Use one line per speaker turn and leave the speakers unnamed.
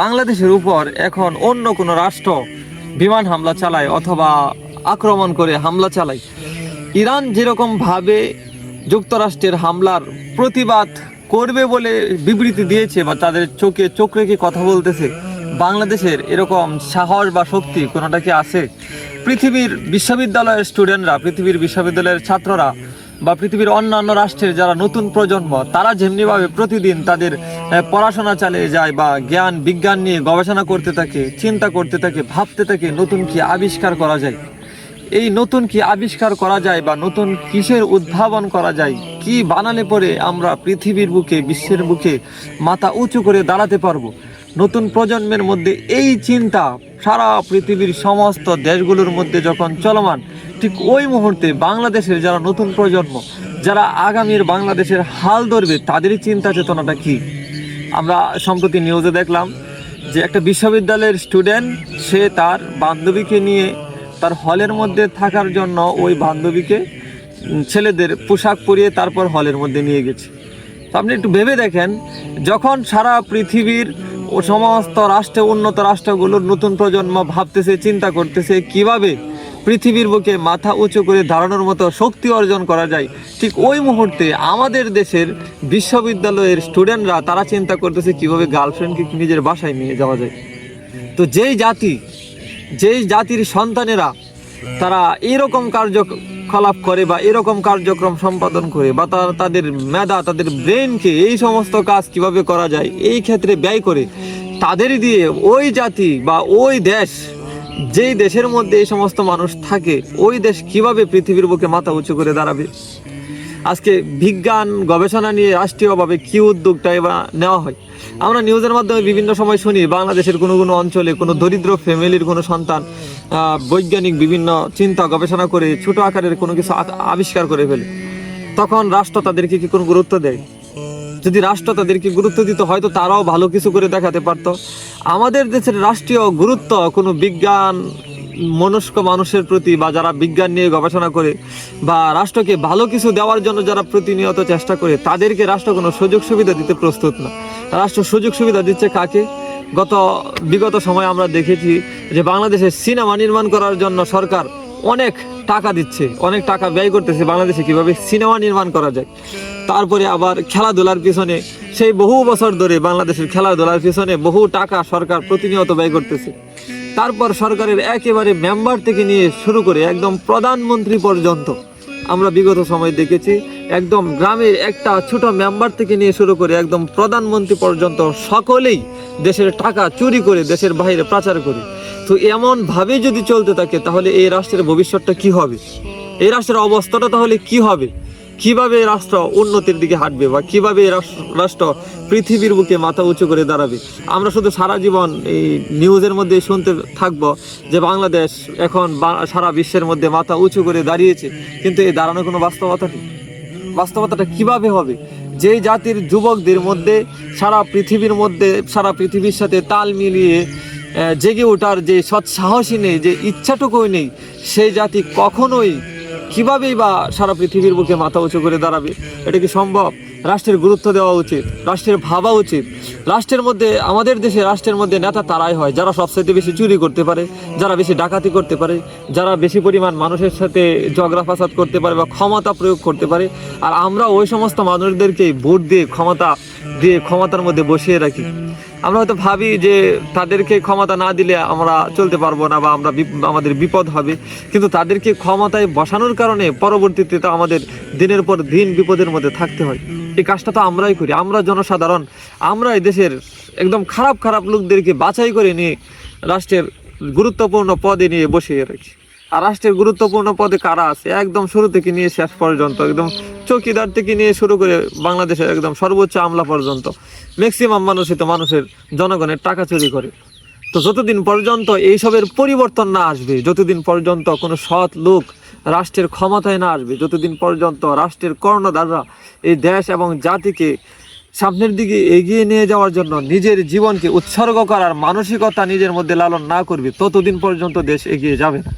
বাংলাদেশের উপর এখন অন্য কোনো রাষ্ট্র বিমান হামলা চালায় অথবা আক্রমণ করে হামলা চালায়। ইরান যেরকম ভাবে যুক্তরাষ্ট্রের হামলার প্রতিবাদ করবে বলে বিবৃতি দিয়েছে বা তাদের চোখে চোখ রেখে কথা বলতেছে, বাংলাদেশের এরকম সাহস বা শক্তি কোনোটা কি আছে? পৃথিবীর বিশ্ববিদ্যালয়ের স্টুডেন্টরা, পৃথিবীর বিশ্ববিদ্যালয়ের ছাত্ররা বা পৃথিবীর অন্যান্য রাষ্ট্রের যারা নতুন প্রজন্ম, তারা যেমনিভাবে প্রতিদিন তাদের পড়াশোনা চালিয়ে যায় বা জ্ঞান, বিজ্ঞান নিয়ে গবেষণা করতে থাকে, চিন্তা করতে থাকে, ভাবতে থাকে নতুন কি আবিষ্কার করা যায়। এই নতুন কি আবিষ্কার করা যায় বা নতুন কিসের উদ্ভাবন করা যায়, কি বানালে পরে আমরা পৃথিবীর বুকে, বিশ্বের বুকে মাথা উঁচু করে দাঁড়াতে পারব? নতুন প্রজন্মের মধ্যে এই চিন্তা সারা পৃথিবীর সমস্ত দেশগুলোর মধ্যে যখন চলমান, ঠিক ওই মুহূর্তে বাংলাদেশের যারা নতুন প্রজন্ম, যারা আগামীর বাংলাদেশের হাল ধরবে তাদেরই চিন্তা চেতনাটা কি? আমরা সম্প্রতি নিউজে দেখলাম যে একটা বিশ্ববিদ্যালয়ের স্টুডেন্ট সে তার বান্ধবীকে নিয়ে তার হলের মধ্যে থাকার জন্য ওই বান্ধবীকে ছেলেদের পোশাক পরিয়ে তারপর হলের মধ্যে নিয়ে গেছে। তো আপনি একটু ভেবে দেখেন, যখন সারা পৃথিবীর ও সমস্ত রাষ্ট্র, উন্নত রাষ্ট্রগুলোর নতুন প্রজন্ম ভাবতেছে, চিন্তা করতেছে, কীভাবে পৃথিবীর বুকে মাথা উঁচু করে দাঁড়ানোর মতো শক্তি অর্জন করা যায়। ঠিক ওই মুহূর্তে আমাদের দেশের বিশ্ববিদ্যালয়ের স্টুডেন্টরা তারা চিন্তা করতেছে, কীভাবে গার্লফ্রেন্ডকে নিজের বাসায় নিয়ে যাওয়া যায়? তো যেই জাতি, যেই জাতির সন্তানেরা তারা এরকম কার্যকলাপ করে বা এরকম কার্যক্রম সম্পাদন করে বা তারা তাদের মেধা, তাদের ব্রেনকে এই সমস্ত কাজ কীভাবে করা যায়, এই ক্ষেত্রে ব্যয় করে, তাদের দিয়ে ওই জাতি বা ওই দেশ যেই দেশের মধ্যে এই সমস্ত মানুষ থাকে, ওই দেশ কীভাবে পৃথিবীর বুকে মাথা উঁচু করে দাঁড়াবে? আজকে বিজ্ঞান, গবেষণা নিয়ে রাষ্ট্রীয়ভাবে কি উদ্যোগটা এবার নেওয়া হয়? আমরা নিউজের মাধ্যমে বিভিন্ন সময় শুনি, বাংলাদেশের কোনো কোনো অঞ্চলে কোনো দরিদ্র ফ্যামিলির কোনো সন্তান বৈজ্ঞানিক বিভিন্ন চিন্তা গবেষণা করে ছোট আকারের কোনো কিছু আবিষ্কার করে ফেলে। তখন রাষ্ট্র তাদেরকে কি কোনো গুরুত্ব দেয়? যদি রাষ্ট্র তাদেরকে গুরুত্ব দিত, হয়তো তারাও ভালো কিছু করে দেখাতে পারতো। আমাদের দেশের রাষ্ট্রীয় গুরুত্ব কোনো বিজ্ঞান, মনস্ক মানুষের প্রতি বা যারা বিজ্ঞান নিয়ে গবেষণা করে বা রাষ্ট্রকে ভালো কিছু দেওয়ার জন্য যারা প্রতিনিয়ত চেষ্টা করে, তাদেরকে রাষ্ট্র কোনো সুযোগ সুবিধা দিতে প্রস্তুত না। রাষ্ট্র সুযোগ সুবিধা দিচ্ছে কাকে? গত, বিগত সময়ে আমরা দেখেছি যে বাংলাদেশের সিনেমা নির্মাণ করার জন্য সরকার অনেক টাকা দিচ্ছে, অনেক টাকা ব্যয় করতেছে বাংলাদেশে কীভাবে সিনেমা নির্মাণ করা যায়। তারপরে আবার খেলাধুলার পিছনে, সেই বহু বছর ধরে বাংলাদেশের খেলাধুলার পিছনে বহু টাকা সরকার প্রতিনিয়ত ব্যয় করতেছে। তারপর সরকারের একেবারে মেম্বার থেকে নিয়ে শুরু করে একদম প্রধানমন্ত্রী পর্যন্ত আমরা বিগত সময় দেখেছি, একদম গ্রামের একটা ছোট মেম্বার থেকে নিয়ে শুরু করে একদম প্রধানমন্ত্রী পর্যন্ত সকলেই দেশের টাকা চুরি করে দেশের বাইরে পাচার করে। তো এমন ভাবে যদি চলতে থাকে, তাহলে এই রাষ্ট্রের ভবিষ্যৎটা কি হবে? এই রাষ্ট্রের অবস্থাটা তাহলে কি হবে? কীভাবে রাষ্ট্র উন্নতির দিকে হাঁটবে বা কীভাবে রাষ্ট্র- পৃথিবীর বুকে মাথা উঁচু করে দাঁড়াবে? আমরা শুধু সারা জীবন এই নিউজের মধ্যে শুনতে থাকব যে বাংলাদেশ এখন সারা বিশ্বের মধ্যে মাথা উঁচু করে দাঁড়িয়েছে। কিন্তু এই দাঁড়ানোর কোনো বাস্তবতা নেই বাস্তবতাটা কীভাবে হবে? যেই জাতির যুবকদের মধ্যে সারা পৃথিবীর মধ্যে, সারা পৃথিবীর সাথে তাল মিলিয়ে জেগে ওঠার যে সৎসাহসী নেই, যে ইচ্ছাটুকুই নেই, সেই জাতি কখনোই কিভাবেই বা সারা পৃথিবীর বুকে মাথা উঁচু করে দাঁড়াবে? এটা কি সম্ভব? রাষ্ট্রের গুরুত্ব দেওয়া উচিত, রাষ্ট্রের ভাবা উচিত। রাষ্ট্রের মধ্যে, আমাদের দেশে রাষ্ট্রের মধ্যে নেতা তারাই হয়, যারা সবচাইতে বেশি চুরি করতে পারে, যারা বেশি ডাকাতি করতে পারে, যারা বেশি পরিমাণ মানুষের সাথে ঝগড়া ফাসাদ করতে পারে বা ক্ষমতা প্রয়োগ করতে পারে। আর আমরা ওই সমস্ত মানুষদেরকে ভোট দিয়ে ক্ষমতা, দিয়ে ক্ষমতার মধ্যে বসিয়ে রাখি। আমরা হয়তো ভাবি যে তাদেরকে ক্ষমতা না দিলে আমরা চলতে পারব না বা আমরা আমাদের বিপদ হবে। কিন্তু তাদেরকে ক্ষমতায় বসানোর কারণে পরবর্তীতে তো আমাদের দিনের পর দিন বিপদের মধ্যে থাকতে হয়। এই কাজটা তো আমরাই করি। আমরা জনসাধারণ আমরা দেশের একদম খারাপ খারাপ লোকদেরকে বাছাই করে নিয়ে রাষ্ট্রের গুরুত্বপূর্ণ পদে নিয়ে বসিয়ে রাখি। আর রাষ্ট্রের গুরুত্বপূর্ণ পদে কারা আছে? একদম শুরু থেকে নিয়ে শেষ পর্যন্ত, একদম চৌকিদার থেকে নিয়ে শুরু করে বাংলাদেশের একদম সর্বোচ্চ আমলা পর্যন্ত ম্যাক্সিমাম মানুষই তো মানুষের জনগণের টাকা চুরি করে। তো যতদিন পর্যন্ত এইসবের পরিবর্তন না আসবে, যতদিন পর্যন্ত কোনো সৎ লোক রাষ্ট্রের ক্ষমতায় না আসবে, যতদিন পর্যন্ত রাষ্ট্রের কর্ণধাররা এই দেশ এবং জাতিকে সামনের দিকে এগিয়ে নিয়ে যাওয়ার জন্য নিজের জীবনকে উৎসর্গ করার মানসিকতা নিজের মধ্যে লালন না করবে, ততদিন পর্যন্ত দেশ এগিয়ে যাবে না।